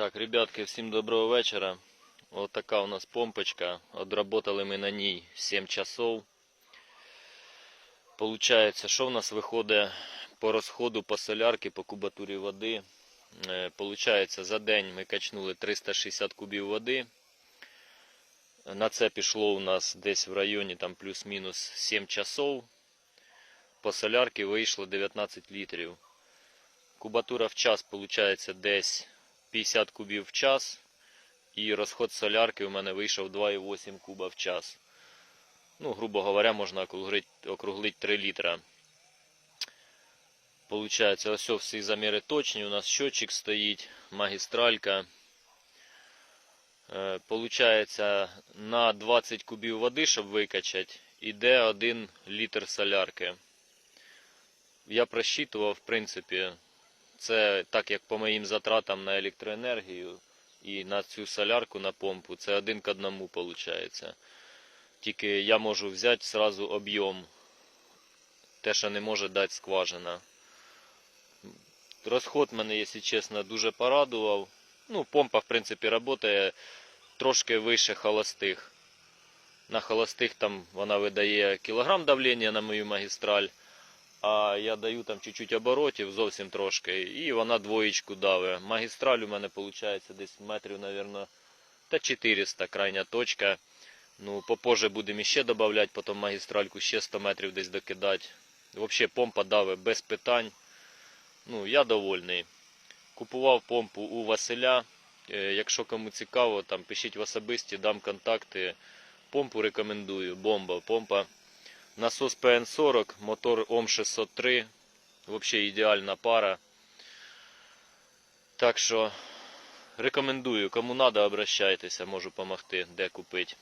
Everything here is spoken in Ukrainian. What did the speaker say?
Так, ребятки, всім доброго вечора. Ось така у нас помпочка. Отработали ми на ній 7 часов. Получається, що в нас виходить по розходу по солярки, по кубатурі води. Е, Получається, за день ми качнули 360 кубів води. На це пішло у нас десь в районі плюс-мінус 7 часов. По солярки вийшло 19 літрів. Кубатура в час виходить десь 50 кубів в час. І розход солярки у мене вийшов 2,8 куба в час. Ну, грубо говоря, можна округлити, округлити 3 літра. Получається, ось всі заміри точні. У нас щотчик стоїть, магістралька. Е, Получається, на 20 кубів води, щоб викачати, іде 1 літр солярки. Я просчитував, в принципі, це так як по моїм затратам на електроенергію і на цю солярку на помпу, це один к одному виходить. Тільки я можу взяти сразу об'єм, те, що не може дати скважина. Розход мене, якщо чесно, дуже порадував. Ну, помпа, в принципі, працює трошки вище холостих. На холостих там вона видає кілограм давлення на мою магістраль а я даю там чуть-чуть оборотів, зовсім трошки, і вона двоєчку даве. Магістраль у мене виходить десь метрів, мабуть, та 400 крайня точка. Ну, попозже будемо ще додавати, потім магістральку ще 100 метрів десь докидати. Взагалі помпа даве без питань. Ну, я довольний. Купував помпу у Василя. Е, Якщо кому цікаво, там пишіть в особисті, дам контакти. Помпу рекомендую. Бомба. Помпа Насос ПН40, мотор ОМ603. Взагалі ідеальна пара. Так що рекомендую, кому треба, обращайтеся, можу допомогти, де купити.